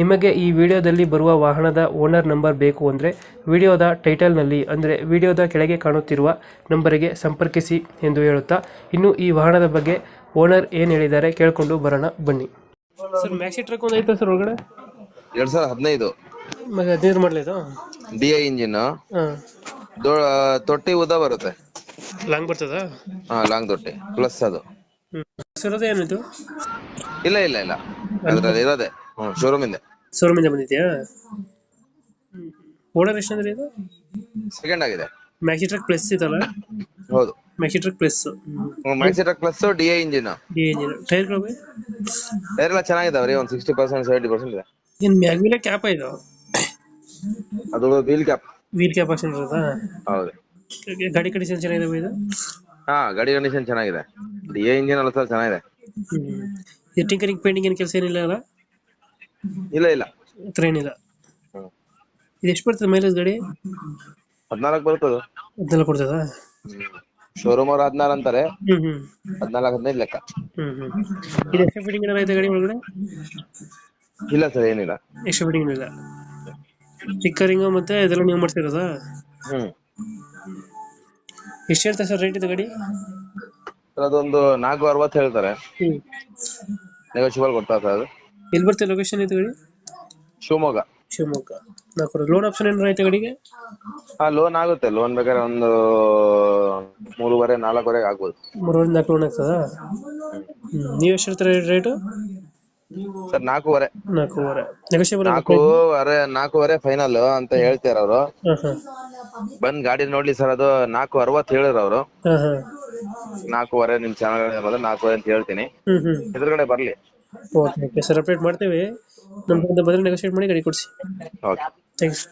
ನಿಮಗೆ ಈ ವಿಡಿಯೋದಲ್ಲಿ ಬರುವ ವಾಹನದ ಓನರ್ ನಂಬರ್ ಬೇಕು ಅಂದರೆ ವಿಡಿಯೋದ ಟೈಟಲ್ನಲ್ಲಿ ಅಂದರೆ ವಿಡಿಯೋದ ಕೆಳಗೆ ಕಾಣುತ್ತಿರುವ ನಂಬರಿಗೆ ಸಂಪರ್ಕಿಸಿ ಎಂದು ಹೇಳುತ್ತಾ ಇನ್ನು ಈ ವಾಹನದ ಬಗ್ಗೆ ಓನರ್ ಏನು ಹೇಳಿದ್ದಾರೆ ಕೇಳಿಕೊಂಡು ಬರೋಣ ಬನ್ನಿ. ಸರ್ ಮ್ಯಾಕ್ಸಿ ಟ್ರಕ್ ಒಂದು ಐತೆ ಸರ್ ಒಳಗಡೆ? ಎರಡ್ ಸಾವಿರದ ಹದಿನೈದು. ಹದಿನೈದು ಮಾಡಲಿದ್ದು ಡಿ ಐ ಇಂಜಿನ್. ಹಾಂ. ತೊಟ್ಟಿ ಉದ್ದ ಬರುತ್ತೆ. ಲಾಂಗ್ ಬರ್ತದ? ಹಾ ಲಾಂಗ್ ತೊಟ್ಟಿ ಪ್ಲಸ್ ಅದು. ಹ್ಞೂ ಸರ್ ಅದೇ ಏನಿದು? ಇಲ್ಲ ಇಲ್ಲ ಇಲ್ಲ. ಅದ್ರಲ್ಲಿ ಇರೋದೆ ಹ್ಮ್ ಶೋರೂಮ್ ಇಂದ. ಬಂದಿದ್ಯಾ ಬಂದಿದೆಯಾ ಓನರ್ ಎಷ್ಟು ಅಂದ್ರೆ ಇದು? ಸೆಕೆಂಡ್ ಆಗಿದೆ. ಮ್ಯಾಕ್ಸಿ ಟ್ರಕ್ ಪ್ಲಸ್ ಇದಲ್ಲ? ಹೌದು. Maxi truck plus maxi truck plus D engine D engine ಟೈರ್ಗಳು ಟೈರ್ ಎಲ್ಲ ಚೆನ್ನಾಗಿದಾವ್ರಿ ಒಂದ್ ಸಿಕ್ಸ್ಟಿ ಪರ್ಸೆಂಟ್ ಸೆವೆಂಟಿ ಪರ್ಸೆಂಟ್ ಇದೆ. ಏನು ಮ್ಯಾಗ್ವಿಲ ಕ್ಯಾಪ್ ಇದು? ಅದು ವೀಲ್ ಕ್ಯಾಪ್ ವೀಲ್ ಕ್ಯಾಪ್ ಇರೋದಾ ಹೌದು. ಗಾಡಿ ಕಂಡೀಷನ್ ಚೆನ್ನಾಗಿದೆ ಇದು? ಹಾ ಗಾಡಿ ಕಂಡೀಷನ್ ಚೆನ್ನಾಗಿದೆ. ಡಿ ಇಂಜಿನ್ ಎಲ್ಲ ಸರ್ ಚೆನ್ನಾಗಿದೆ. ಇದು ಟಿಂಕರಿಂಗ್ ಪೇಂಟಿಂಗ್ ಏನು ಕೆಲಸ ಏನಿಲ್ಲ ಅಲ್ಲ? ಇಲ್ಲ ಇಲ್ಲ. ಹತ್ರ ಏನಿಲ್ಲ. ಇದು ಎಷ್ಟು ಬರ್ತದೆ ಮೈಲೇಜ್ ಗಾಡಿ? ಹದಿನಾಲ್ಕು ಬರ್ತದ. ಅದನ್ನೆಲ್ಲ ಕೊಡ್ತದ ಶೋರೂಮ್ ಅವ್ರು ಹದ್ನಾರು ಅಂತಾರೆ. ಹ್ಮ್ ಹ್ಮ್. ಹದ್ನಾಲ್ಕು ಹದಿನೈದು ಲೆಕ್ಕ. ಹ್ಮ್ ಹ್ಮ್. ಇದು ಎಕ್ಸ್ಟ್ರಾ ಫಿಟ್ಟಿಂಗ್ ಏನಾರ ಐತೆ ಗಾಡಿ ಒಳಗಡೆ? ಇಲ್ಲ ಸರ್ ಏನಿಲ್ಲ. ಎಕ್ಸ್ಟ್ರಾ ಫಿಟ್ಟಿಂಗ್ ಇಲ್ಲ ಟಿಕ್ಕರಿಂಗು ಮತ್ತೆ ಇದೆಲ್ಲ ನೀವು ಮಾಡ್ತಿರೋದಾ ಹ್ಮ್. ಎಷ್ಟು ಹೇಳ್ತಾರೆ ಸರ್ ರೇಟ್ ಇದು ಗಾಡಿ? ಸರ್ ಅದೊಂದು ನಾಲ್ಕು ಅರವತ್ತು ಹೇಳ್ತಾರೆ. ಹ್ಮ್. ನೆಗೋಷಿಯಬಲ್ ಕೊಡ್ತಾರೆ ಸರ್ ಅದು. ಎಲ್ಲಿ ಬರ್ತದೆ ಲೊಕೇಶನ್ ಇದು ಗಡಿ ಶಿವಮೊಗ್ಗ. ಶಿವಮೊಗ್ಗ. ನಾಲ್ಕು ಲೋನ್ ಆಪ್ಷನ್ ಏನಾರ ಐತೆ ಗಡಿಗೆ? ಹಾ ಲೋನ್ ಆಗುತ್ತೆ. ಲೋನ್ ಬೇಕಾದ್ರೆ ಒಂದು ಮೂರುವರೆ ನಾಲ್ಕುವರೆಗೆ ಆಗ್ಬೋದು. ಮೂರುವರೆ ನಾಲ್ಕು ಲೋನ್ ಆಗ್ತದಾ? ಹ್ಮ್ ನೀವು ಎಷ್ಟು ರೇಟ್ ರೇಟು ಸರ್ ನಾಲ್ಕೂವರೆ. ನಾಲ್ಕೂವರೆ. ನೆಗೋಷಿಯಬಲ್ ನಾಲ್ಕೂವರೆ ನಾಲ್ಕೂವರೆ ಫೈನಲ್ ಅಂತ ಹೇಳ್ತಾರ ಅವರು. ಹಾಂ ಹಾಂ ಬಂದ್ ಗಾಡಿ ನೋಡ್ಲಿ ಸರ್ ಅದು ನಾಲ್ಕು ಅರವತ್ತು ಹೇಳಿದ್ರು ಅವರು. ಹಾಂ ಹಾಂ ನಾಲ್ಕೂವರೆ ನಿಮ್ ಚಾನಲ್ ನಾಲ್ಕೂವರೆ ಅಂತ ಹೇಳ್ತೀನಿ. ಎದುರುಗಡೆ ಬರ್ಲಿ. ಓಕೆ ಓಕೆ ಸರ್ ಅಪ್ಡೇಟ್ ಮಾಡ್ತೇವೆ. ನಮ್ಮ ಕಡೆಯಿಂದ ಬಂದರೆ ನೆಗೋಷಿಯೇಟ್ ಮಾಡಿ ಗಾಡಿ ಕೊಡಿಸಿ. Okay thanks